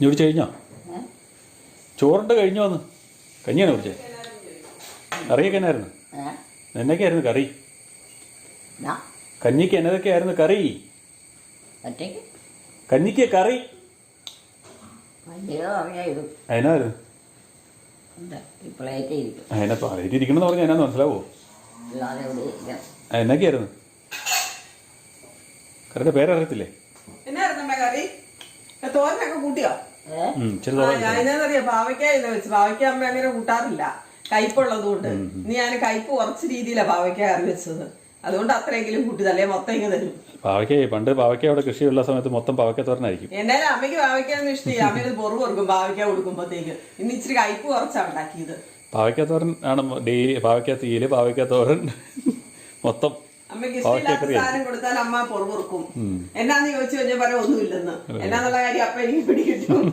നീ കുടിച്ച് കഴിഞ്ഞോ? ചോറുണ്ട് കഴിഞ്ഞോ എന്ന്? കഞ്ഞിയാണ് കുടിച്ചേ? കറിയൊക്കെ എന്നായിരുന്നു? എന്നൊക്കെയായിരുന്നു കറി. കഞ്ഞിക്ക് എന്നതൊക്കെയായിരുന്നു കറി. കഞ്ഞിക്ക് കറി. അതിനായിരുന്നു. പ്ലേറ്റ് അതിനെ ഇരിക്കണമെന്ന് പറഞ്ഞാൽ എന്നാന്ന് മനസ്സിലാവോ? അല്ലാതെ ഇവിടെ എന്നൊക്കെയായിരുന്നു? കറിയുടെ പേരറിയത്തില്ലേ? എന്നായിരുന്നു കറി? തോരനൊക്കെ കൂട്ടിയോ? പാവയ്ക്ക വെച്ച്. പാവയ്ക്ക അമ്മ അങ്ങനെ കൂട്ടാറില്ല. കയ്പുള്ളത് കൊണ്ട് ഇനി ഞാൻ കയ്പ് കുറച്ച് രീതിയിലാണ് പാവയ്ക്ക കറി വെച്ചത്. അതുകൊണ്ട് അത്രയെങ്കിലും കൂട്ടി മൊത്തം ഇങ്ങ് തരും. പാവയ്ക്ക പണ്ട് പാവയ്ക്ക അവിടെ കൃഷിയുള്ള സമയത്ത് മൊത്തം പാവയ്ക്ക തോരനായിരിക്കും. എന്നാലും അമ്മയ്ക്ക് പാവയ്ക്കാന്ന് ഇഷ്ടം അമ്മ പൊറു കൊടുക്കും പാവയ്ക്ക കൊടുക്കുമ്പോഴത്തേക്ക് ഇന്ന് ഇച്ചിരി കയ്പ് കുറച്ചാണ് ഉണ്ടാക്കിയത്. പാവയ്ക്ക തോരൻ ആണ് ഡെയിലി പാവയ്ക്ക തീയൽ പാവയ്ക്കാത്തോരൻ മൊത്തം അമ്മയ്ക്ക് പാവയ്ക്ക ഇഷ്ടമില്ലാത്ത സാധനം കൊടുത്താൽ അമ്മ പൊറു കൊടുക്കും എന്നാന്ന് ചോദിച്ചു കഴിഞ്ഞാൽ പറയാം ഒന്നുമില്ലെന്ന്. എന്നാന്നുള്ള കാര്യം അപ്പ എനിക്ക് പിടികിട്ടും.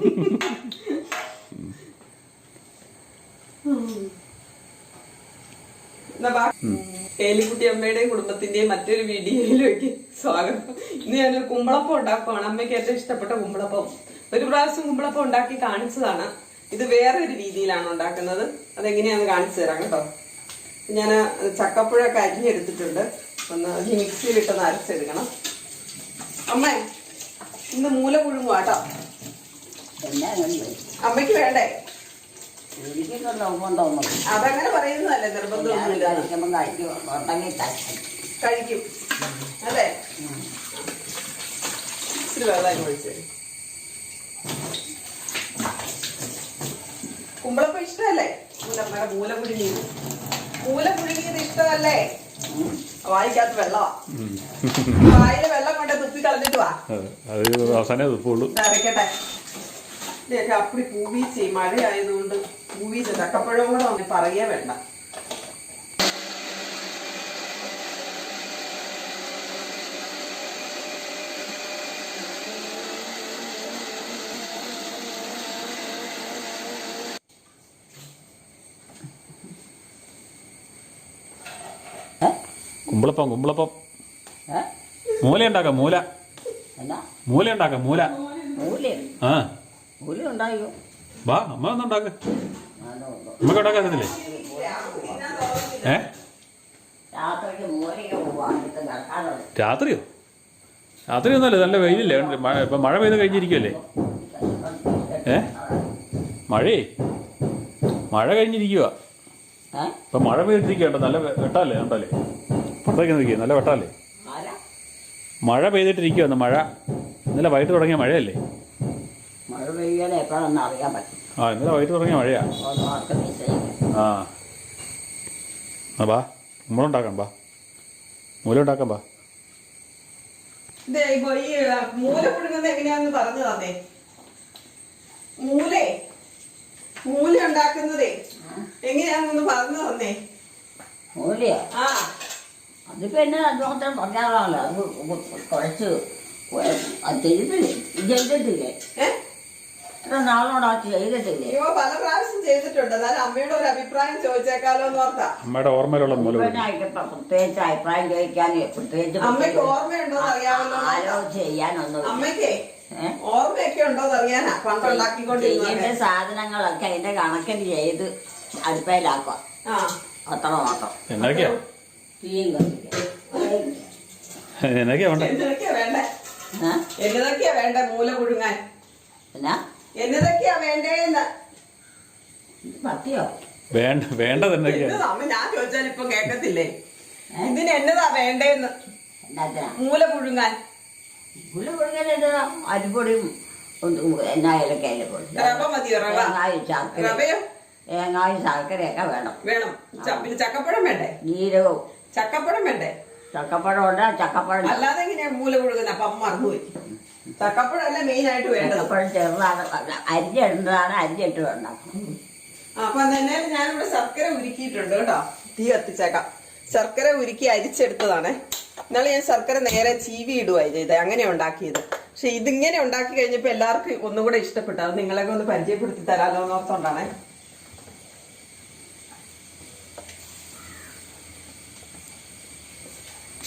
ഏലിക്കുട്ടി അമ്മയുടെയും കുടുംബത്തിന്റെയും മറ്റൊരു വീഡിയോയിലേക്ക് സ്വാഗതം. ഇന്ന് ഞാനൊരു കുമ്പളപ്പം ഉണ്ടാക്കുവാണ്. അമ്മയ്ക്ക് ഏറ്റവും ഇഷ്ടപ്പെട്ട കുമ്പളപ്പം. ഒരു പ്രാവശ്യം കുമ്പളപ്പം ഉണ്ടാക്കി കാണിച്ചതാണ്. ഇത് വേറെ ഒരു രീതിയിലാണ് ഉണ്ടാക്കുന്നത്. അതെങ്ങനെയാന്ന് കാണിച്ചു തരാം കേട്ടോ. ഞാൻ ചക്കപ്പുഴൊക്കെ അരിഞ്ഞെടുത്തിട്ടുണ്ട് ഒന്ന് ഈ മിക്സിയിലിട്ടൊന്ന് അരച്ചെടുക്കണം. അമ്മേ ഇന്ന് മൂല അങ്ങനെ അമ്മയ്ക്ക് വേണ്ടേ? അതങ്ങനെ പറയുന്നതല്ലേ നിർബന്ധമൊന്നുമില്ല. കഴിക്കും. അതെ ഇച്ചിരി വെള്ളം ഒഴിച്ച് കുമ്പളപ്പം ഇഷ്ടമല്ലേ? മൂലമ്മയുടെ മൂല പുഴുങ്ങിയത് മൂല പുഴുങ്ങിയത് ഇഷ്ടമല്ലേ വായിക്കാത്ത വെള്ളമാ വായിലെ വെള്ളം കൊണ്ട് തുപ്പി കളഞ്ഞിട്ട് വാ. അതെ. അവസാനേ തുപ്പുള്ളൂ. ഇത് അരക്കട്ടെ ഇതൊക്കെ അപ്പടി പൂവീച്ച് മഴയായതുകൊണ്ട് പൂവീച്ച് ചക്കപ്പഴം കൂടെ ഒന്ന് പറയേ വേണ്ട. കുമ്പളപ്പം കുമ്പളപ്പം. മൂല ഉണ്ടാക്കാം മൂല. മൂല ഉണ്ടാക്കാം മൂല. ആ. വാ അമ്മ ഒന്നുണ്ടാക്ക അമ്മയ്ക്ക് നമുക്ക് ഉണ്ടാക്കാൻ അറിയത്തില്ലേ ഏ? രാത്രിയോ? രാത്രി ഒന്നുമല്ല നല്ല വെയിലില്ലേ? മഴ ഇപ്പൊ മഴ പെയ്ത് കഴിഞ്ഞിരിക്കുമല്ലേ ഏ? മഴയേ മഴ കഴിഞ്ഞിരിക്കുക ഇപ്പൊ മഴ പെയ്തിരിക്കട്ടോ നല്ല വെട്ടല്ലേ കണ്ടല്ലേ പുറത്തേക്ക് നിൽക്കുക നല്ല വെട്ടമല്ലേ മഴ മഴ പെയ്തിട്ടിരിക്കുവന്ന് മഴ. ഇന്നലെ വൈകിട്ട് തുടങ്ങിയ മഴയല്ലേ? മഴ പെയ്യാൻ അറിയാൻ പറ്റും. ആ ഇന്നലെ വൈകിട്ട് തുടങ്ങിയ മഴയാ. ആ. ബാ നമ്മളുണ്ടാക്കാം ബാ. മൂല ഉണ്ടാക്കാം ബാ. ഇത് ഇപ്പൊ ഈ മൂല പുഴുങ്ങുന്നത് എങ്ങനെയാന്ന് പറഞ്ഞു തന്നേ. മൂലേ മൂല ഉണ്ടാക്കുന്നതേ എങ്ങനെയാന്നൊന്ന് പറഞ്ഞു തന്നേ. മൂലയാ? ആ. അതിപ്പോ എന്നെ അദ്ദേഹത്തിന് പറഞ്ഞാണല്ലോ അത് കുറച്ച് അത് ചെയ്തിട്ടില്ലേ? ചെയ്തിട്ടില്ലേ നാളോട് ആ ചെയ്തിട്ടില്ലേ? അയ്യോ പല പ്രാവശ്യം ചെയ്തിട്ടുണ്ട്. എന്നാലും അമ്മയുടെ ഒരു അഭിപ്രായം ചോദിച്ചേക്കാലോ എന്ന് ഓർത്താ. അമ്മയുടെ ഓർമ്മയിലുള്ള മൂല പ്രത്യേകിച്ച് അഭിപ്രായം ചോദിക്കാൻ പ്രത്യേകിച്ച് അമ്മയ്ക്ക് ഓർമ്മയുണ്ടോ അറിയാമല്ലോ. ആലോചിച്ച് ചെയ്യാനൊന്നും അമ്മയ്ക്കേ? ഓർമ്മയൊക്കെ ഉണ്ടോ അറിയാനാ? പണ്ടുണ്ടാക്കിക്കൊണ്ടിരുന്നത് ചെയ്യേണ്ട സാധനങ്ങളൊക്കെ അതിന്റെ കണക്കിന് ചെയ്ത് അടുപ്പയിലാക്കുക. ആ. അത്ര മാത്രം തീയും കത്തിക്കുക എന്നൊക്കെയാ വേണ്ട എന്നതൊക്കെയാ വേണ്ടേ? ഏ? എന്നതൊക്കെയാ വേണ്ടേ മൂല പുഴുങ്ങാൻ? പിന്നെ എന്നതൊക്കെയാ വേണ്ടേന്ന്? ഇത് പത്തിയോ വേണ്ട വേണ്ടത് എന്നൊക്കെയാ എന്നതാ അമ്മ ഞാൻ ചോദിച്ചാൽ ഇപ്പൊ കേക്കത്തില്ലേ? ഇതിന് എന്നതാ വേണ്ടേന്ന്? എന്നാത്തിനാ മൂല പുഴുങ്ങാൻ. പുല്ല് പുഴുങ്ങലിട്ട് അരിപ്പൊടിയും ഒന്നും എന്നാ ഇലക്കയിൽ പൊടി റവ മതിയോ റവ? തേങ്ങായും ശർക്കര തേങ്ങായും ശർക്കരയൊക്കെ വേണം. വേണം. പിന്നെ ചക്കപ്പഴം വേണ്ടേ? ജീരകവും. ചക്കപ്പഴം വേണ്ടേ? ചക്കപ്പഴം ഉണ്ട് ചക്കപ്പഴം അല്ലാതെ എങ്ങനെയാ മൂല കൊടുക്കുന്ന അപ്പം മറന്നുപോയി. ചക്കപ്പഴം അല്ല മെയിൻ ആയിട്ട് വേണ്ടത്. ചക്കപ്പഴം ചെറുതാണ് ഇടുന്നതാണ് അരി ഇട്ട് വേണ്ട അപ്പൊ തന്നെ ഞാനിവിടെ ശർക്കര ഉരുക്കിയിട്ടുണ്ട് കേട്ടോ. തീ കത്തിച്ചേക്കാം. ശർക്കര ഉരുക്കി അരിച്ചെടുത്തതാണേ. എന്നാലും ഞാൻ ശർക്കര നേരെ ചീവി ഇടുവായി ചെയ്തത് അങ്ങനെ ഉണ്ടാക്കിയത്. പക്ഷെ ഇതിങ്ങനെ ഉണ്ടാക്കി കഴിഞ്ഞപ്പോ എല്ലാവർക്കും ഒന്നും കൂടെ ഇഷ്ടപ്പെട്ടു. അത് നിങ്ങളെയൊക്കെ ഒന്ന് പരിചയപ്പെടുത്തി തരാമല്ലോ എന്ന്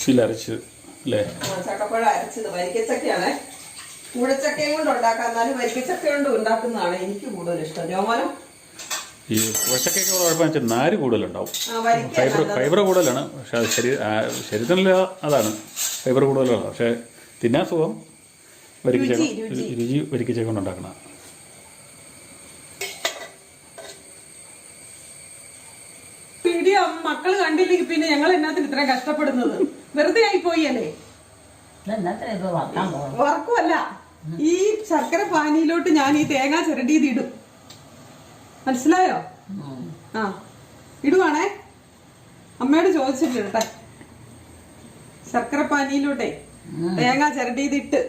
മിക്സിയിലരച്ച് അല്ലേ? ചക്കപ്പഴം അരച്ചത്. വരിക്കച്ചക്കയാണ്. കൂടച്ചക്കയും കൊണ്ട് ഉണ്ടാക്കാം. എന്നാലും വരിക്കച്ചക്ക കൊണ്ട് ഉണ്ടാക്കുന്നതാണ് എനിക്ക് കൂടുതൽ ഇഷ്ടം. ജോമോനും? ഈ കുഴച്ചക്കൊക്കെ കുഴപ്പമെന്ന് വെച്ചാൽ നാര് കൂടുതലുണ്ടാവും. ഫൈബർ. ഫൈബർ കൂടുതലാണ്. പക്ഷെ അത് ശരീര ആ, ശരീരത്തിനുള്ള അതാണ്. ഫൈബർ കൂടുതലാണ് പക്ഷെ തിന്നാൻ സുഖം വരിക്ക രുചി, വരിക്കച്ചക്ക കൊണ്ട് ഉണ്ടാക്കണ വീഡിയോ മക്കൾ കണ്ടില്ലെങ്കിൽ പിന്നെ ഞങ്ങൾ എന്നാത്തിന് ഇത്രയും കഷ്ടപ്പെടുന്നത്? വെറുതെ ആയി പോയി അല്ലേ വറക്കുമല്ല ഈ ശർക്കര പാനിയിലോട്ട് ഞാൻ ഈ തേങ്ങ ചിരണ്ടിയത് ഇടും മനസ്സിലായോ ആ ഇടുവാണേ. അമ്മയോട് ചോദിച്ചിട്ടുണ്ട്. കേട്ടെ ശർക്കര പാനിയിലോട്ടെ തേങ്ങ ചിരണ്ടിയതിട്ട്.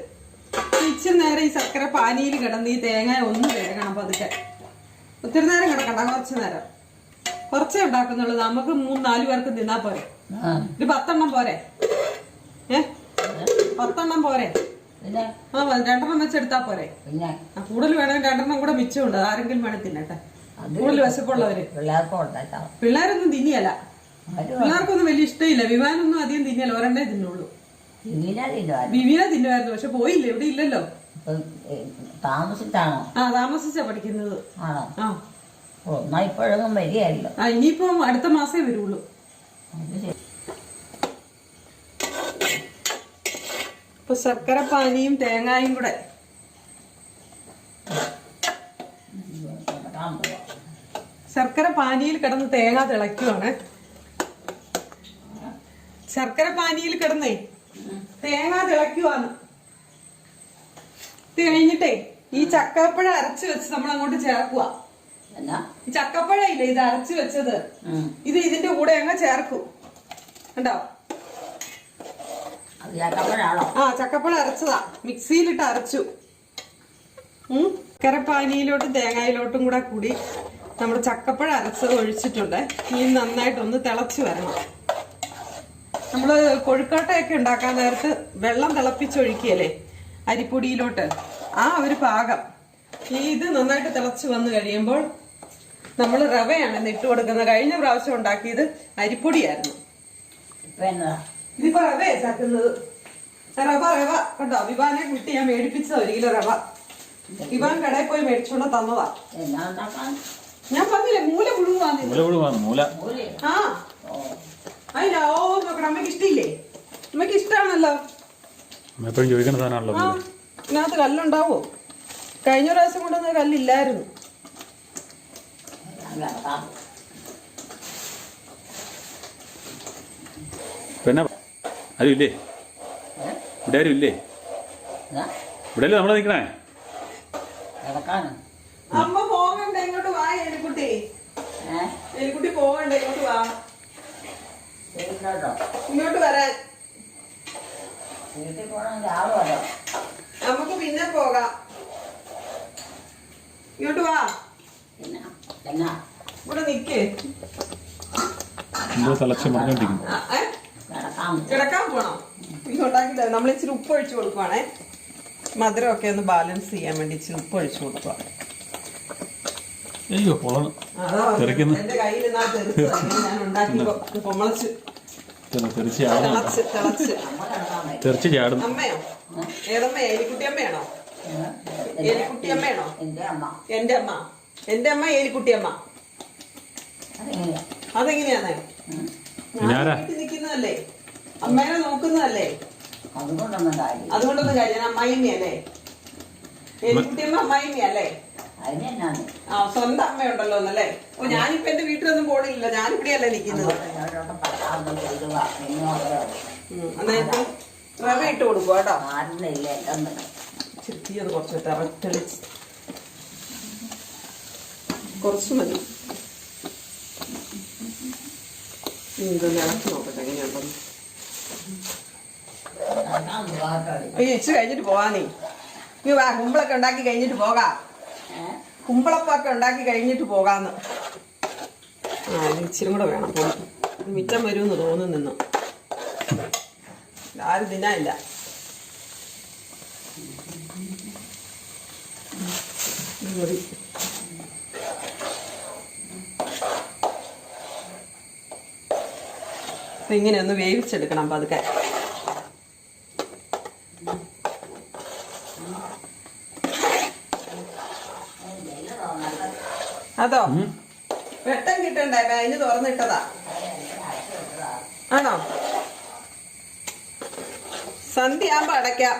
ഇച്ചിരി നേരം ഈ ശർക്കര പാനിയിൽ കിടന്ന് ഈ തേങ്ങ ഒന്ന് വേകണം പതുക്കെ. ഒത്തിരി നേരം കിടക്കണ്ട കുറച്ച് നേരം. കുറച്ചേ ഉണ്ടാക്കുന്നുള്ളൂ. നമുക്ക് മൂന്ന് നാല് പേർക്ക് തിന്നാ പോരെ. ഒരു പത്തെണ്ണം പോരെ. ഏ? പത്തെണ്ണം പോരെ. ആ രണ്ടെണ്ണം വെച്ചെടുത്താ പോരെ. കൂടുതൽ വേണമെങ്കിൽ രണ്ടെണ്ണം കൂടെ മിച്ചമുണ്ട്. ആരെങ്കിലും വേണം തിന്നട്ടെ. അത് കൂടുതൽ വിശപ്പുള്ളവര്. പിള്ളേരൊന്നും തിന്നിയല്ല. പിള്ളേർക്കൊന്നും വലിയ ഇഷ്ടമില്ല. വിമാനൊന്നും അധികം തിന്നിയല്ല. ഒരെണ്ണേ തിന്നുള്ളൂ. വിവിനെ തിന്നുമായിരുന്നു പക്ഷെ പോയില്ല. ഇവിടെ ഇല്ലല്ലോ. താമസിച്ചാണോ? ആ താമസിച്ചാ പഠിക്കുന്നത്. ആണോ? ആ. ഓ എന്നാ ഇപ്പോഴൊന്നും വരികയല്ലോ. ആ ഇനിയിപ്പം അടുത്ത മാസേ വരുള്ളൂ. ഇപ്പൊ ശർക്കര പാനിയും തേങ്ങായും കൂടെ. ശർക്കര പാനിയിൽ കിടന്ന് തേങ്ങ തിളയ്ക്കുവാണ്. ശർക്കര പാനിയിൽ കിടന്നേ തേങ്ങ തിളയ്ക്കുവാന്ന് ഇത് കഴിഞ്ഞിട്ടേ ഈ ചക്കപ്പഴ അരച്ച് വെച്ച് നമ്മൾ അങ്ങോട്ട് ചേർക്കുക ചക്കപ്പഴ ഈ ചക്കപ്പഴം ഇല്ലേ ഇത് അരച്ച് വെച്ചത്. ഇത് ഇതിന്റെ കൂടെ അങ്ങ് ചേർക്കും. കണ്ടോ? ആ ചക്കപ്പഴം അരച്ചതാ. മിക്സിയിലിട്ട് അരച്ചു. കരപ്പാനിയിലോട്ടും തേങ്ങയിലോട്ടും കൂടെ കൂടി നമ്മുടെ ചക്കപ്പഴം അരച്ചത് ഒഴിച്ചിട്ടുണ്ട്. ഇനി നന്നായിട്ടൊന്ന് തിളച്ച് വരണം. നമ്മൾ കൊഴുക്കട്ടയൊക്കെ ഉണ്ടാക്കാൻ നേരത്ത് വെള്ളം തിളപ്പിച്ചൊഴിക്കുകയല്ലേ? അരിപ്പൊടിയിലോട്ട്. ആ ഒരു പാകം. ഈ ഇത് നന്നായിട്ട് തിളച്ച് വന്നു കഴിയുമ്പോൾ നമ്മൾ റവയാണ് ഇട്ട് കൊടുക്കുന്നത്. കഴിഞ്ഞ പ്രാവശ്യം ഉണ്ടാക്കിയത് അരിപ്പൊടിയായിരുന്നു. ഇപ്പൊ എന്നതാ? ഇതിപ്പോ റവയാ ചാക്കുന്നത് റവ റവ. കണ്ടോ? വിവാനെ കുട്ടി ഞാൻ മേടിപ്പിച്ചതാ ഒരു കിലോ റവ. വിവാൻ കടയിൽ പോയി മേടിച്ചോണ്ട് തന്നതാ. ഞാൻ പറഞ്ഞില്ലേ മൂല മൂലയോ? ആ. ഓ അതിനാ ഓ നോക്കണം അമ്മയ്ക്ക് ഇഷ്ടയില്ലേ അമ്മയ്ക്ക് ഇഷ്ടാണല്ലോ. നമ്മൾ എപ്പോഴും ചോദിക്കുന്ന സാധനമാണല്ലോ മൂല ഇതിനകത്ത് കല്ലുണ്ടാവോ? കഴിഞ്ഞ പ്രാവശ്യം കൊണ്ടുവന്ന കല്ലില്ലായിരുന്നു ഞാൻ കിടക്കാൻ പോവാം. പിന്നെ ആരും ഇല്ലേ ഇവിടെ ആരും ഇല്ലേ ഇവിടെ അല്ലേ നമ്മളെ നിൽക്കണേ അമ്മ പോകണ്ട ഇങ്ങോട്ട് വാ എലിക്കുട്ടി. ഏ? എലിക്കുട്ടി പോകണ്ട ഇങ്ങോട്ട് വാ. ഇങ്ങോട്ട് വരാൻ. നമുക്ക് പിന്നെ പോകാം. ഇങ്ങോട്ട് വാ. എന്നാ? എന്നാ? ഇവിടെ നിക്കേ. ആ, ഏ? കിടക്കാൻ പോണം? ഇതുണ്ടാക്കിട്ട് നമ്മൾ ഇച്ചിരി ഉപ്പ് ഒഴിച്ചു കൊടുക്കുവാണേ. മധുരമൊക്കെ ഒന്ന് ബാലൻസ് ചെയ്യാൻ വേണ്ടി ഇച്ചിരി ഉപ്പ് ഒഴിച്ചു കൊടുക്കുക അയ്യോ പൊളണ്. എന്റെ കയ്യിൽ തെറിച്ച് ചാടുന്നു. അമ്മയോ ഏതമ്മ? എന്റെ അമ്മ. എന്റെ അമ്മ. ഏലിക്കുട്ടിയമ്മ. അമ്മ നിൽക്കുന്നതല്ലേ? അമ്മേനെ നോക്കുന്നതല്ലേ? അതുകൊണ്ടൊന്നും കാര്യം അതുകൊണ്ടൊന്നും കാര്യം ഞാൻ അമ്മായിമ്മയല്ലേ എലിക്കുട്ടിയമ്മ അമ്മായിമ്മയല്ലേ അതിനെന്നാണ് ആ സ്വന്തം അമ്മയുണ്ടല്ലോ എന്നല്ലേ? ഓ ഞാനിപ്പോ എന്റെ വീട്ടിലൊന്നും പോണില്ല ഞാനിവിടെയല്ലേ നിൽക്കുന്നത്. അങ്ങോട്ടും പറയാവുന്ന ചെയ്യുക എന്നും അവരോ ഉം, എന്നാ ഇപ്പൊ റവ ഇട്ട് കൊടുക്കുക കേട്ടോ. ആരുന്നില്ല എല്ലാം തന്നെ. കുറച്ച് തെള- കുറച്ച് മതി ഉം, ഇതൊന്ന് ഇളക്കി നോക്കട്ടെ എങ്ങനെയുണ്ടെന്ന് അയ്യോ ഇച്ചിരി കഴിഞ്ഞിട്ട് പോവാന്നേ നീ. വാ കുമ്പളൊക്കെ ഉണ്ടാക്കി കഴിഞ്ഞിട്ട് പോകാം. കുമ്പളപ്പൊക്കെ ഉണ്ടാക്കി കഴിഞ്ഞിട്ട് പോകാന്ന്. ആ ഇച്ചിരി കൂടെ വേണം പോകും മിച്ചം വരുമെന്ന് തോന്നുന്നു. നിന്ന് ആരും തിന്നാനില്ല. മതി. അപ്പൊ ഇങ്ങനെ ഒന്ന് വേവിച്ചെടുക്കണം പതുക്കെ. അതോ? വെട്ടം കിട്ടണ്ടേ? അതിന് തുറന്നിട്ടതാ. ആണോ? സന്ധ്യ ആകുമ്പോ അടയ്ക്കാം.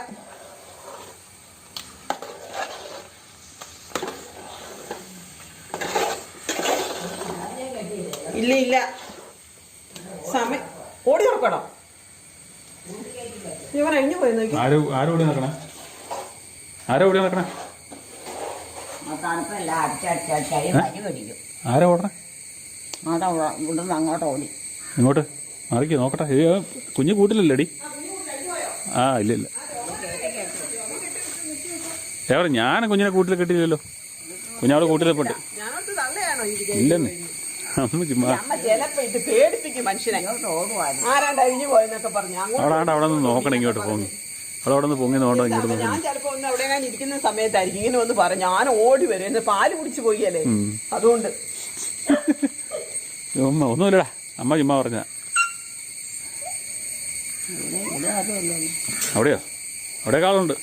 ഇല്ല ഇല്ല. സമയം ഓടി നടക്കണോ? ഇവൻ അഴിഞ്ഞു പോയി നോക്കി. ആര് ഓടി നടക്കണേ? ആരാ ഓടി നടക്കണേ? ആ തണുപ്പല്ല അടിച്ചടിച്ചടിച്ചായി പനി പിടിക്കും ആരാ ഓടണേ? അതാ ഇവിടുന്ന് അങ്ങോട്ട് ഓടി. ഇങ്ങോട്ട്. മാറിക്കോ നോക്കട്ടെ. ഇത് കുഞ്ഞു കൂട്ടിലല്ലേടി ആ ഇല്ല ഇല്ല. എവിടെ ഞാൻ കുഞ്ഞിനെ കൂട്ടിൽ കിട്ടിയില്ലല്ലോ? കുഞ്ഞാവിടെ കൂട്ടിലെ പോട്ടെ. ഇല്ലെന്ന്. അവിടെ അവിടെ നിന്ന് നോക്കണം ഇങ്ങോട്ട് പൊങ്ങി അവിടെ അവിടെ നിന്ന് പൊങ്ങി നോക്കണം ഇങ്ങോട്ട് അപ്പൊ ഞാൻ നോക്കണം ചിലപ്പോ ഒന്ന് അവിടെ ഞാൻ ഇരിക്കുന്ന സമയത്തായിരിക്കും. ഇങ്ങനെ ഒന്ന് പറഞ്ഞു ഞാൻ ഓടി വരും. എന്ന് പാൽ കുടിച്ചു പോയല്ലേ അതുകൊണ്ട്. ഉമ്മ ഒന്നുമില്ലടാ. അമ്മ ചുമ്മാ പറഞ്ഞ അവിടെയോ? അവിടെ കാളുണ്ട്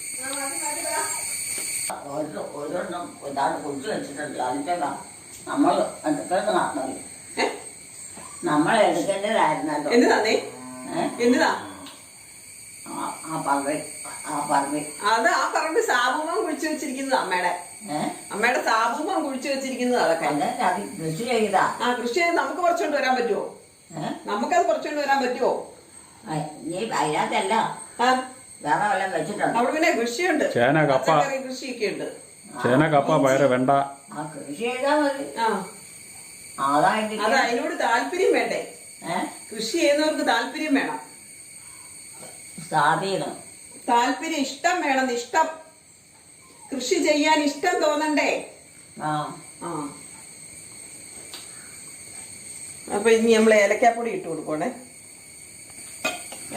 ഓരോ ഒരെണ്ണം ഇതാണ് കുടിച്ചു വെച്ചിട്ടുണ്ട്. നമ്മൾ എടുക്കേണ്ട നടന്നത് ഏ? നമ്മൾ എടുക്കേണ്ടതായിരുന്നല്ലോ. എന്ത് തന്നെ എന്തിനാ ആ പറമ്പ് ആ പറമ്പ്. അത് ആ പറമ്പ് സാബുമം കുഴിച്ചു വെച്ചിരിക്കുന്നത് അമ്മയുടെ. അമ്മയുടെ സാബുമം കുഴിച്ചു വെച്ചിരിക്കുന്നത് അതൊക്കെ. കൃഷി ചെയ്താ. ആ കൃഷി ചെയ്ത് നമുക്ക് കുറച്ചുകൊണ്ട് വരാൻ പറ്റുമോ ഏഹ് നമുക്കത് കുറച്ചുകൊണ്ട് വരാൻ പറ്റുമോ നീ അതിനകത്തല്ല ആ? വേറെ വല്ലതും വെച്ചിട്ടുണ്ടോ? അവിടെ പിന്നെ കൃഷിയുണ്ട്. ചേന, കപ്പ. പച്ചക്കറി കൃഷിയൊക്കെ ഉണ്ട്. ചേന കപ്പ പയറ് വെണ്ട. ആ കൃഷി ചെയ്താൽ മതി ആ അതായിട്ട് അത് അതിനോട് താല്പര്യം വേണ്ടേ? ഏഹ് കൃഷി ചെയ്യുന്നവർക്ക് താല്പര്യം വേണം. സ്വാധീനം താല്പര്യം ഇഷ്ടം വേണം ഇഷ്ടം. കൃഷി ചെയ്യാൻ ഇഷ്ടം തോന്നണ്ടേ? ആ. ആ. അപ്പൊ ഇനി നമ്മൾ ഏലക്കാപ്പൊടി ഇട്ട് കൊടുക്കണേ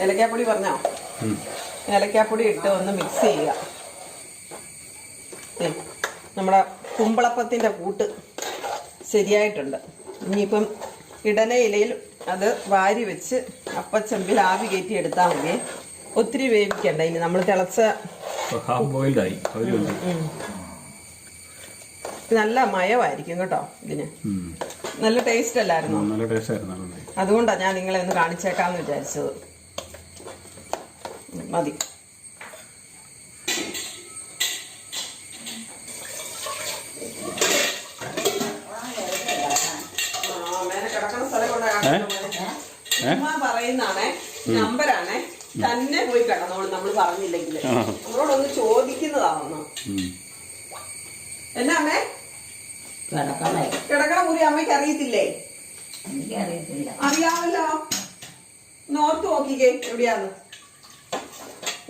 ഏലക്കാപ്പൊടി പറഞ്ഞോ? ഉം. ഏലക്കാപ്പൊടി ഇട്ട് ഒന്ന് മിക്സ് ചെയ്യുക. നമ്മുടെ കുമ്പളപ്പത്തിന്റെ കൂട്ട് ശരിയായിട്ടുണ്ട്. ഇനിയിപ്പം ഇടന ഇലയിൽ അത് വാരി വെച്ച് അപ്പച്ചമ്പിൽ ആവി കയറ്റി എടുത്താൽ മതി. ഒത്തിരി വേവിക്കണ്ട. ഇനി നമ്മൾ തിളച്ച നല്ല മയമായിരിക്കും കേട്ടോ ഇതിന്. നല്ല ടേസ്റ്റ് അല്ലായിരുന്നു? നല്ല ടേസ്റ്റ് ആയിരുന്നു. അതുകൊണ്ടാണ് ഞാൻ നിങ്ങളെ ഒന്ന് കാണിച്ചേക്കാന്ന് വിചാരിച്ചത്. മതി ഏ? ഏ? ഉമ്മ പറയുന്നാണേ നമ്പരാണേ തന്നെ പോയി കിടന്നോളൂ നമ്മൾ പറഞ്ഞില്ലെങ്കിൽ. നമ്മളോടൊന്ന് ചോദിക്കുന്നതാണെന്ന്. എന്നാ അമ്മേ? കിടക്കണ. മുറി അമ്മയ്ക്ക് അറിയത്തില്ലേ? അറിയാമല്ലോ. നോർത്ത് നോക്കിക്കേ എവിടെയാന്ന്.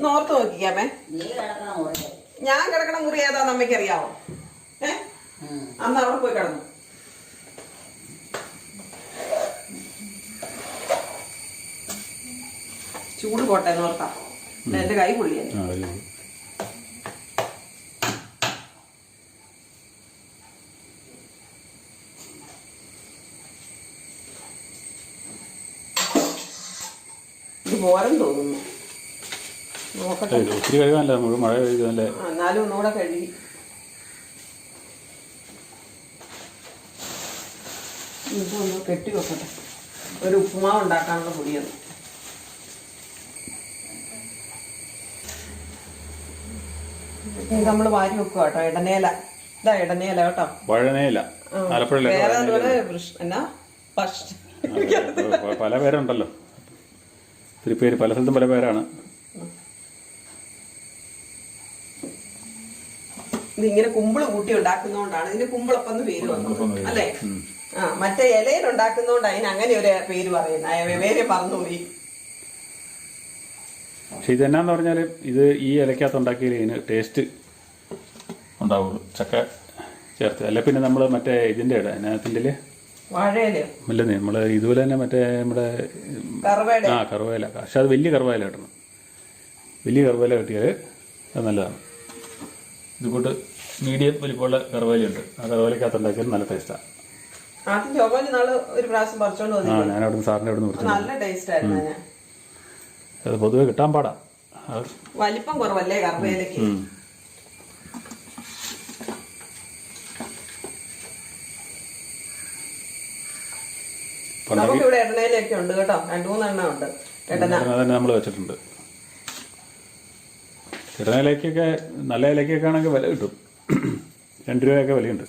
നോർത്ത് നോക്കിക്കാമേ നീ കിടക്കണ മുറി ഞാൻ കിടക്കണ മുറി ഏതാന്ന് അമ്മയ്ക്ക് അറിയാവോ? ഏ? അന്ന് അവിടെ പോയി കിടന്നു. ചൂട് പോട്ടെ നോർത്താ എന്റെ കൈ പൊള്ളിയല്ലേ ആ ഇത് തോന്നുന്നു. നോക്കട്ടെ. ഒത്തിരി കഴുകാനല്ല നമുക്ക് മഴ ആ, എന്നാലും ഒന്നുകൂടെ കഴുകി. ഇപ്പൊ ഒന്ന് കെട്ടി വെക്കട്ടെ. ഒരു ഉപ്പുമാവ് ഉണ്ടാക്കാനുള്ള പൊടിയാണ്. നമ്മൾ വാരി വെക്കുക കേട്ടോ ഇടനേല. ഇതാ ഇടനേല കേട്ടോ. വഴനേല. ആ. ആലപ്പുഴയിലൊക്കെ വേറെ അതുപോലെ വൃഷ്- എന്നാ? പഷ് പല പേരുണ്ടല്ലോ. ഒത്തിരി പേര് പല സ്ഥലത്തും പല പേരാണ്. ഇതിങ്ങനെ കുമ്പിൾ കൂട്ടി ഉണ്ടാക്കുന്നോണ്ടാണ്. ഇതിന് കുമ്പിളപ്പം എന്ന് പേര് വന്നത് അല്ലേ? ആ മറ്റേ ഇലയിൽ ഉണ്ടാക്കുന്നോണ്ട് അതിന് അങ്ങനെ ഒരു പേര് പറയുന്നത്. പേര് പറഞ്ഞുപോയി പക്ഷെ ഇതെന്നാന്ന് പറഞ്ഞാൽ ഇത് ഈ ഇലക്കകത്ത് ഉണ്ടാക്കിയാൽ ഇതിന് ടേസ്റ്റ് ഉണ്ടാവുള്ളൂ. ചക്ക ചേർത്ത്. അല്ല പിന്നെ നമ്മൾ മറ്റേ ഇതിന്റെ ഇട അതിനകത്തിന്റെ ഇല്ലേ നമ്മൾ ഇതുപോലെ തന്നെ മറ്റേ നമ്മുടെ ആ കറുവേല പക്ഷെ അത് വലിയ കറുവേല കിട്ടണം. വലിയ കറുവേല കിട്ടിയാൽ അത് നല്ലതാണ്. ഇതുകൂട്ട് മീഡിയം വലിപ്പമുള്ള കറുവേലയുണ്ട് ആ കറുവേലക്കകത്ത് ഉണ്ടാക്കിയാൽ നല്ല ടേസ്റ്റാണ് ആ. ഞാനവിടുന്ന് സാറിന്റെ അവിടെ നിന്ന് നല്ല ടേസ്റ്റ് ആയിരുന്നു അത് പൊതുവെ കിട്ടാൻ പാടാ. വലിപ്പം കുറവല്ലേ കറുവയിലേക്ക്? ഉം. പണ്ടൊക്കെ എണ്ണയിലൊക്കെ ഉണ്ട് കേട്ടോ. രണ്ടു മൂന്നെണ്ണം ഉണ്ട്. എണ്ണ. തന്നെ നമ്മൾ വെച്ചിട്ടുണ്ട്. കിടന്ന ഇലയ്ക്കൊക്കെ നല്ല ഇലക്കൊക്കെ ആണെങ്കിൽ വില കിട്ടും. രണ്ട് രൂപയൊക്കെ വിലയുണ്ട്.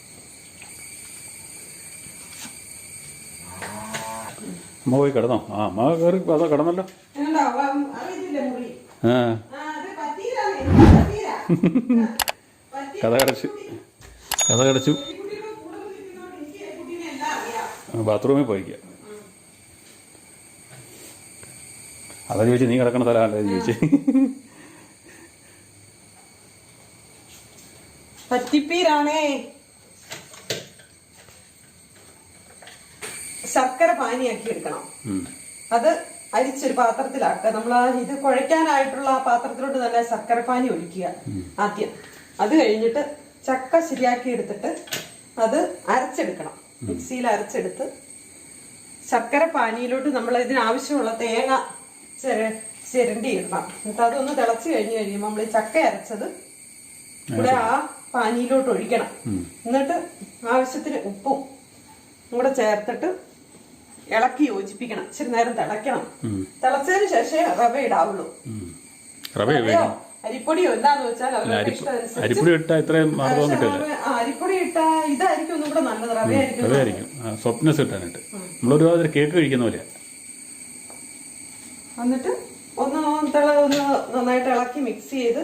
അമ്മ പോയി കിടന്നോ? ആ അമ്മ കയറി അതോ കിടന്നല്ലോ. കഥ കടച്ചു കഥ കടച്ചു. ബാത്റൂമിൽ പോയിക്കാം. അതാ ചോദിച്ചു നീ കിടക്കണ സ്ഥലമല്ലേ ചോദിച്ചു. പത്തിപ്പീരാണേ ശർക്കര പാനിയാക്കി എടുക്കണം. അത് അരിച്ചൊരു പാത്രത്തിലാക്കുക. നമ്മൾ ആ ഇത് കുഴയ്ക്കാനായിട്ടുള്ള ആ പാത്രത്തിലോട്ട് തന്നെ ശർക്കര പാനി ഒഴിക്കുക ആദ്യം. അത് കഴിഞ്ഞിട്ട് ചക്ക ശരിയാക്കി എടുത്തിട്ട് അത് അരച്ചെടുക്കണം. മിക്സിയിൽ അരച്ചെടുത്ത് ശർക്കര പാനിയിലോട്ട് നമ്മൾ ഇതിനാവശ്യമുള്ള തേങ്ങ ചിര ചിരണ്ടി ഇടണം. എന്നിട്ട് അതൊന്ന് തിളച്ച് കഴിഞ്ഞ് കഴിയുമ്പോൾ നമ്മൾ ഈ ചക്ക അരച്ചത് ഇവിടെ ആ പാനിയിലോട്ട് ഒഴിക്കണം. എന്നിട്ട് ആവശ്യത്തിന് ഉപ്പും കൂടെ ചേർത്തിട്ട് ഇളക്കി യോജിപ്പിക്കണം. ഇച്ചിരി നേരം തിളയ്ക്കണം. തിളച്ചതിന് ശേഷമേ റവ ഇടാവുള്ളൂ. റവ അരിപ്പൊടിയോ എന്താന്ന് വെച്ചാൽ അവരുടെ ഇഷ്ടമനുസരിച്ച് അരിപ്പൊടി ഇട്ടാ ഇത്രയും മാർഗം പക്ഷേ കിട്ടില്ല റവ- ആ, അരിപ്പൊടി ഇട്ട ഇതായിരിക്കും ഒന്നും കൂടെ നല്ലത്. റവയായിരിക്കും. അതായിരിക്കും സ്വപ്നസ് കിട്ടാനായിട്ട്. നമ്മളൊരു കേക്ക് കഴിക്കുന്ന പോലെയാ. എന്നിട്ട് ഒന്ന് തിള ഒന്ന് നന്നായിട്ട് ഇളക്കി മിക്സ് ചെയ്ത്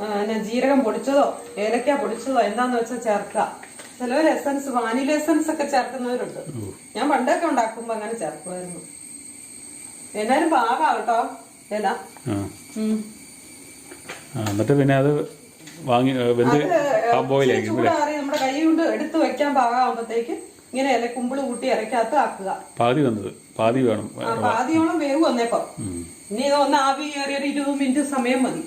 ആ, പിന്നെ ജീരകം പൊടിച്ചതോ ഏലക്ക പൊടിച്ചതോ എന്താന്ന് വെച്ചാൽ ചേർക്കുക. ചിലവർ എസൻസ് വാനില എസൻസ് ഒക്കെ ചേർക്കുന്നവരുണ്ട്. ഞാൻ പണ്ടൊക്കെ ഉണ്ടാക്കുമ്പോ അങ്ങനെ ചേർക്കുമായിരുന്നു. എന്നാലും പാകാവട്ടോ. എന്നിട്ട് പിന്നെ അത് വാങ്ങി വെന്ത് അല്ലേ ചൂടാറി നമ്മുടെ കൈ കൊണ്ട് എടുത്ത് വെക്കാൻ പാകാവുമ്പത്തേക്ക് ഇങ്ങനെ ഇല കുമ്പിൾ കൂട്ടി ഇലക്കകത്ത് ആക്കുക. പാതി വന്നത്. പാതി വേണം. പാതിയോളം വേവ് വന്നേപ്പോ ഇനി ഇത് ഒന്ന് ആവി കയറി ഒരു ഇരുപത് മിനിറ്റ് സമയം മതി.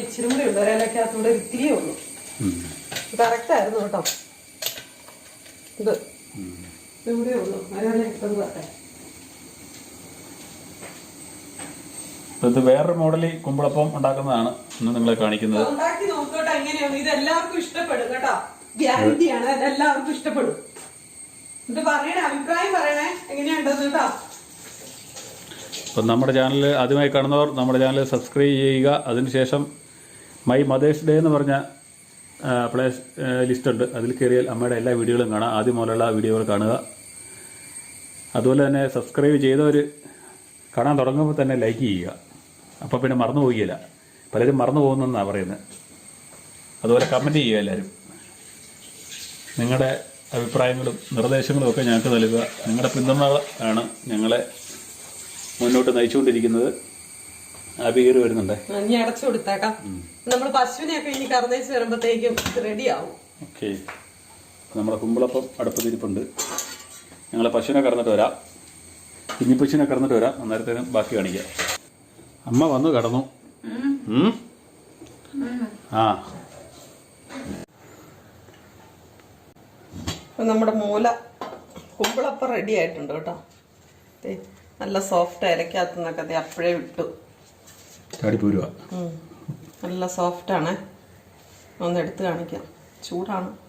ഇച്ചിരി കൂടെ ഉണ്ട്. ഒരേലക്കകത്തൂടെ ഇത്തിരിയേ ഉള്ളൂ. കറക്റ്റ് ആയിരുന്നു കേട്ടോ. ഇത്. ഇവിടെ ഉള്ളൂ. ഒരേല ഇട്ടത് വരട്ടെ? ഇത് വേറൊരു മോഡലിൽ കുമ്പളപ്പം ഉണ്ടാക്കുന്നതാണ് ഇന്ന് നിങ്ങളെ കാണിക്കുന്നത്. ഉണ്ടാക്കി നോക്കട്ടെ എങ്ങനെയാണ്? ഇത് എല്ലാവർക്കും ഇഷ്ടപ്പെടും കേട്ടോ. ഗ്യാരണ്ടിയാണ് ഇത് എല്ലാവർക്കും ഇഷ്ടപ്പെടും. ഇത് പറയണേ അഭിപ്രായം പറയണേ എങ്ങനെയുണ്ടെന്ന് കേട്ടോ? അപ്പം നമ്മുടെ ചാനൽ ആദ്യമായി കാണുന്നവർ നമ്മുടെ ചാനൽ സബ്സ്ക്രൈബ് ചെയ്യുക. അതിനുശേഷം മൈ മദേഴ്സ് ഡേ എന്ന് പറഞ്ഞ പ്ലേ ലിസ്റ്റ് ഉണ്ട്. അതിൽ കയറിയാൽ അമ്മയുടെ എല്ലാ വീഡിയോകളും കാണാം. ആദ്യം മുതലുള്ള വീഡിയോകൾ കാണുക. അതുപോലെ തന്നെ സബ്സ്ക്രൈബ് ചെയ്തവർ കാണാൻ തുടങ്ങുമ്പോൾ തന്നെ ലൈക്ക് ചെയ്യുക. അപ്പോൾ പിന്നെ മറന്നു പോവുകയില്ല. പലരും മറന്നു പോകുന്നെന്നാണ് പറയുന്നത് അതുപോലെ കമന്റ് ചെയ്യുക എല്ലാവരും നിങ്ങളുടെ അഭിപ്രായങ്ങളും നിർദ്ദേശങ്ങളും ഒക്കെ ഞങ്ങൾക്ക് നൽകുക. നിങ്ങളുടെ പിന്തുണ ആണ് ഞങ്ങളെ മുന്നോട്ട് നയിച്ചുകൊണ്ടിരിക്കുന്നത്. ആബി വരുന്നുണ്ടേ? ഇനി അടച്ചു കൊടുത്തേക്കാം. നമ്മൾ പശുവിനെയൊക്കെ ഇനി കറന്നേച്ച് വരുമ്പോഴത്തേക്കും റെഡിയാവും ഓക്കെ നമ്മുടെ കുമ്പിളപ്പം അടുപ്പത്തിരിപ്പുണ്ട്. ഞങ്ങൾ പശുവിനെ കറന്നിട്ട് വരാം. കുഞ്ഞിപ്പശുവിനെ കറന്നിട്ട് വരാം. അന്നേരത്തേനും ബാക്കി കാണിക്കാം. അമ്മ വന്നു കടന്നു? ആ. നമ്മുടെ മൂല കുമ്പിളപ്പം റെഡി ആയിട്ടുണ്ട് കേട്ടോ. നല്ല സോഫ്റ്റ് ഇലക്കകത്ത് നിന്നൊക്കെ അപ്പോഴേ വിട്ടു. നല്ല സോഫ്റ്റ് ആണ്. ഒന്ന് എടുത്ത് കാണിക്കാം. ചൂടാണ്.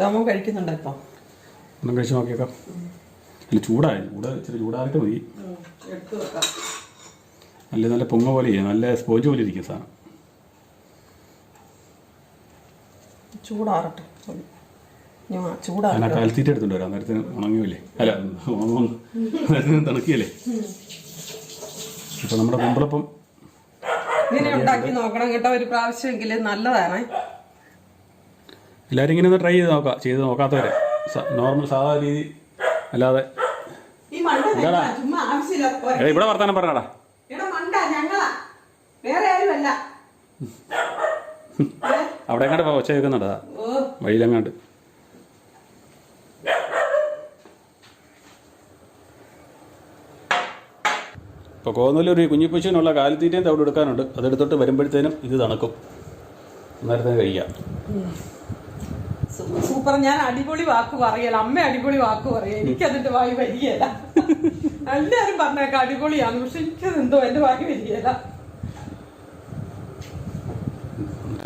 രാമൻ കഴിക്കുന്നുണ്ടോ ഇപ്പൊ? ഒന്നും കഴിച്ച് നോക്കിയേക്കാം. അല്ല ചൂടായി. ചൂട് ഇച്ചിരി ചൂടായിട്ട് മതി എടുത്തു വെക്കാം. നല്ല നല്ല പൊങ്ങ പോലെ നല്ല സ്പോഞ്ച് പോലെ ഇരിക്കും സാധനം. ചൂടാറട്ടെ. കാലത്തീറ്റ വരാം. നേരത്തിന് ഉണങ്ങിയല്ലേ അല്ല നേരത്തിന് തണുക്കിയല്ലേ ഇപ്പൊ നമ്മുടെ കുമ്പളപ്പം ഇങ്ങനെ ഉണ്ടാക്കി നോക്കണം കേട്ടോ. ഒരു പ്രാവശ്യമെങ്കിലും നല്ലതാണ്. എല്ലാവരും ഇങ്ങനെ ഒന്ന് ട്രൈ ചെയ്ത് നോക്കാം ചെയ്ത് നോക്കാത്തവരെ. നോർമൽ സാധാ രീതി അല്ലാതെ. എടാ ഇവിടെ വർത്താനം പറഞ്ഞാടാ? അവിടെ എങ്ങാണ്ട് ഒച്ച കേൾക്കുന്നുണ്ടാ? വഴിയിലെങ്ങാണ്ട്. ഇപ്പോൾ ഒരു കുഞ്ഞിപ്പശുവിനുള്ള കാലിത്തീറ്റയും തവിടെ എടുക്കാനുണ്ട് അതെടുത്തിട്ട് വരുമ്പോഴത്തേനും ഇത് തണുക്കും. അന്നേരത്തേന് കഴിക്കാം. സൂപ്പർ. ഞാൻ അടിപൊളി വാക്ക് പറയല. അമ്മ അടിപൊളി വാക്ക് പറയ എനിക്ക് അതിന്റെ വായി വരികയല്ല എല്ലാരും പറഞ്ഞേക്ക അടിപൊളിയാണ്. പക്ഷെ എനിക്കത് എന്തോ എന്റെ വായി വരികയല്ല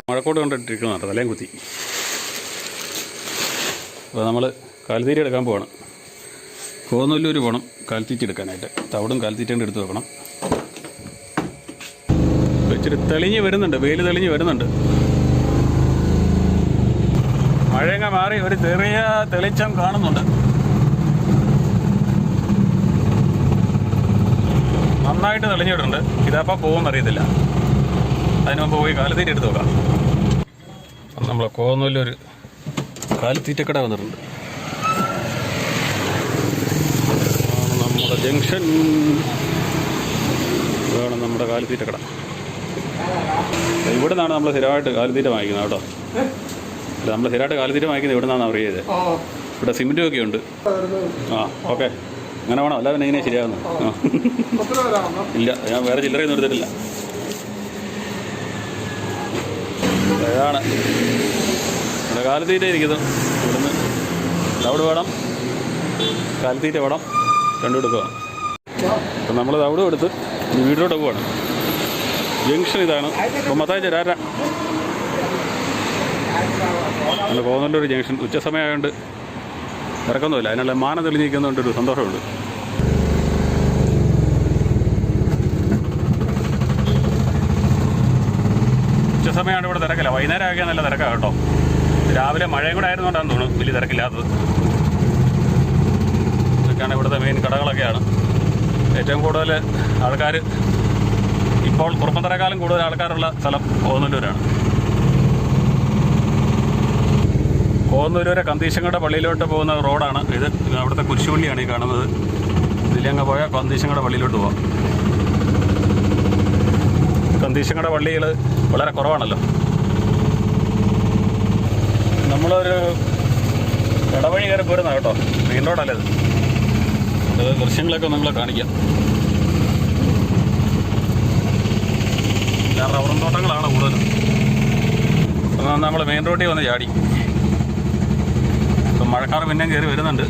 മഴക്കോട്ട് കണ്ടിട്ടിരിക്കുന്ന കേട്ടോ തലയും കുത്തി. അപ്പോൾ നമ്മൾ കാൽത്തീറ്റ എടുക്കാൻ പോവാണ്. കോന്നല്ലൂർ പോകണം കാൽത്തീറ്റ എടുക്കാനായിട്ട്. തവിടും കാൽത്തീറ്റയും എടുത്ത് വെക്കണം. ഇച്ചിരി തെളിഞ്ഞ് വരുന്നുണ്ട് വെയിൽ തെളിഞ്ഞ് വരുന്നുണ്ട്. മഴയങ്ങ മാറി ഒരു ചെറിയ തെളിച്ചം കാണുന്നുണ്ട്. നന്നായിട്ട് തെളിഞ്ഞിട്ടുണ്ട്. ഇതപ്പോൾ പോകുമെന്ന് അറിയത്തില്ല. അതിന് മുമ്പ് പോയി കാലത്തീറ്റ എടുത്ത് നോക്കാം. നമ്മളെ കോന്നൂലൊരു കാലിത്തീറ്റക്കട വന്നിട്ടുണ്ട്. നമ്മുടെ ജംഗ്ഷൻ. ഇതാണ് നമ്മുടെ കാലിത്തീറ്റക്കട ഇവിടെ നിന്നാണ് നമ്മൾ സ്ഥിരമായിട്ട് കാലിത്തീറ്റ വാങ്ങിക്കുന്നത് കേട്ടോ. നമ്മൾ സ്ഥിരമായിട്ട് കാലിത്തീറ്റ വാങ്ങിക്കുന്നത് ഇവിടെ നിന്നാണ് അറിയത് ഇവിടെ സിമെന്റും ഒക്കെ ഉണ്ട്. ആ ഓക്കെ. അങ്ങനെ വേണം? അല്ലാതെ പിന്നെ ശരിയാകുന്നു ഇല്ല ഞാൻ വേറെ ചില്ലറയൊന്നും എടുത്തിട്ടില്ല. ഇതാണ്. ഇവിടെ കാലിത്തീറ്റ ഇരിക്കുന്നു. ഇവിടുന്ന് തവിട് വേണം. കാലിത്തീറ്റ വേണം. രണ്ടും എടുക്കുക. അപ്പം നമ്മൾ തവിടും എടുത്ത് വീട്ടിലോട്ട് പോവാണ്. ജംഗ്ഷൻ ഇതാണ്. അപ്പം മത്തായി രാര നമ്മൾ ഒരു ജംഗ്ഷൻ ഉച്ച സമയമായതുകൊണ്ട് ഇറക്കൊന്നുമില്ല അതിനുള്ള മാനം തെളിഞ്ഞിരിക്കുന്നതുകൊണ്ട് ഒരു സന്തോഷമുണ്ട്. ഉച്ചസമയമാണ് ഇവിടെ തിരക്കില്ല. വൈകുന്നേരം ആകെ നല്ല തിരക്കാണ് കേട്ടോ. രാവിലെ മഴയും കൂടെ ആയിരുന്നുകൊണ്ടാണ് തോന്നുന്നു വലിയ തിരക്കില്ലാത്തത്. ഇതൊക്കെയാണ് ഇവിടുത്തെ മെയിൻ കടകളൊക്കെയാണ്. ഏറ്റവും കൂടുതൽ ആൾക്കാർ ഇപ്പോൾ കുറുപ്പന്തറക്കാലം കൂടുതൽ ആൾക്കാരുള്ള സ്ഥലം കോന്നല്ലൂരാണ് കോന്നൂർ കന്തീശങ്ങളുടെ പള്ളിയിലോട്ട് പോകുന്ന റോഡാണ് ഇത്. അവിടുത്തെ കുരിശുപള്ളിയാണ് ഈ കാണുന്നത്. ഇതിലങ്ങ് പോയാൽ കന്തീശങ്ങളുടെ പള്ളിയിലോട്ട് പോവാം. കന്തീശങ്ങളുടെ പള്ളികൾ വളരെ കുറവാണല്ലോ. നമ്മളൊരു ഇടവഴി കയറി പോരുന്ന കേട്ടോ. മെയിൻ റോഡല്ലേ ഇത്. ദൃശ്യങ്ങളൊക്കെ നമ്മൾ കാണിക്കാം. റബ്ബറും തോട്ടങ്ങളാണ് കൂടുതലും. നമ്മൾ മെയിൻ റോഡിൽ വന്ന് ചാടി. മഴക്കാർ പിന്നെയും കയറി വരുന്നുണ്ട്.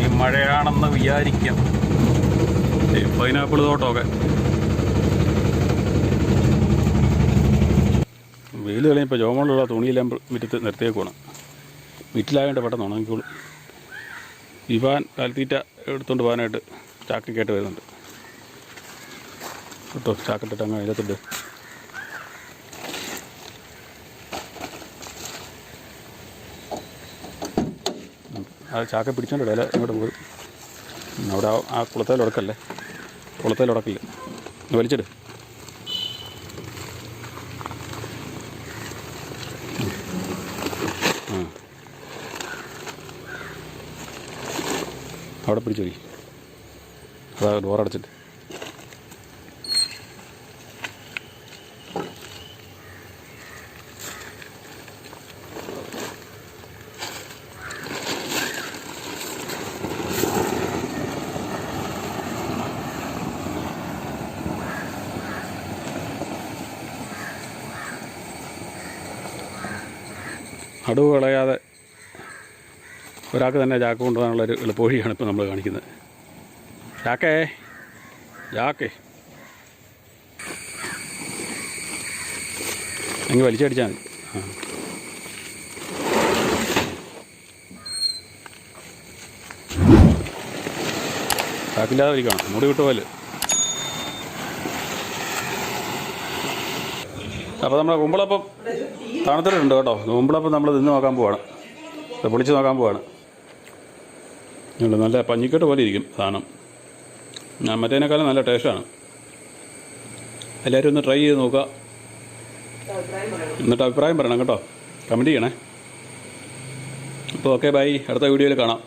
ഈ മഴയാണെന്ന് വിചാരിക്കാം. പൈനാപ്പിൾ തോട്ടമൊക്കെ. വെയിൽ കളിയപ്പോൾ ജോമോളിലുള്ള തുണിയെല്ലാം മുറ്റത്ത് നിർത്തിയേക്കുവാണ്. വീട്ടിലായതുകൊണ്ട് പെട്ടെന്ന് ഉണങ്ങിക്കോളും. ഇവാൻ കാലത്തീറ്റ എടുത്തുകൊണ്ട് പോകാനായിട്ട് കേട്ട് വരുന്നുണ്ട്. കേട്ടോ ചാക്കിട്ടിട്ട് അങ്ങ് അതിനകത്തിട്ട് ആ ചാക്ക പിടിച്ചോണ്ട് ഇടയില ഇങ്ങോട്ട് പോയി. അവിടെ ആ- കുളത്തേൽ ഉടക്കല്ലേ കുളത്തേൽ ഉടക്കില്ല വലിച്ചിട്. അവിടെ പിടിച്ചു അതാ ഡോറടച്ചിട്ട് അടവ് കളയാതെ ഒരാൾക്ക് തന്നെ ചാക്ക് കൊണ്ടുപോകാനുള്ളൊരു എളുപ്പവഴിയാണ് ഇപ്പോൾ നമ്മൾ കാണിക്കുന്നത്. ചാക്കേ ചാക്കേ. അങ്ങ് വലിച്ചടിച്ചാൽ മതി. ചാക്കില്ലാതെ വലിക്കണം. മുടി വിട്ട് പോലെ അപ്പോൾ നമ്മുടെ കുമ്പളപ്പം തണുത്തിട്ടുണ്ട് കേട്ടോ. നോമ്പിളപ്പം നമ്മൾ നിന്ന് നോക്കാൻ പോവാണ്. പൊളിച്ച് നോക്കാൻ പോവാണ്. നല്ല പഞ്ഞിക്കെട്ട് പോലെ ഇരിക്കും സാധനം. ഞാൻ മറ്റേനേക്കാളും നല്ല ടേസ്റ്റാണ് എല്ലാവരും ഒന്ന് ട്രൈ ചെയ്ത് നോക്കുക. എന്നിട്ട് അഭിപ്രായം പറയണം കേട്ടോ. കമന്റ് ചെയ്യണേ. അപ്പോൾ ഓക്കെ ബൈ അടുത്ത വീഡിയോയിൽ കാണാം.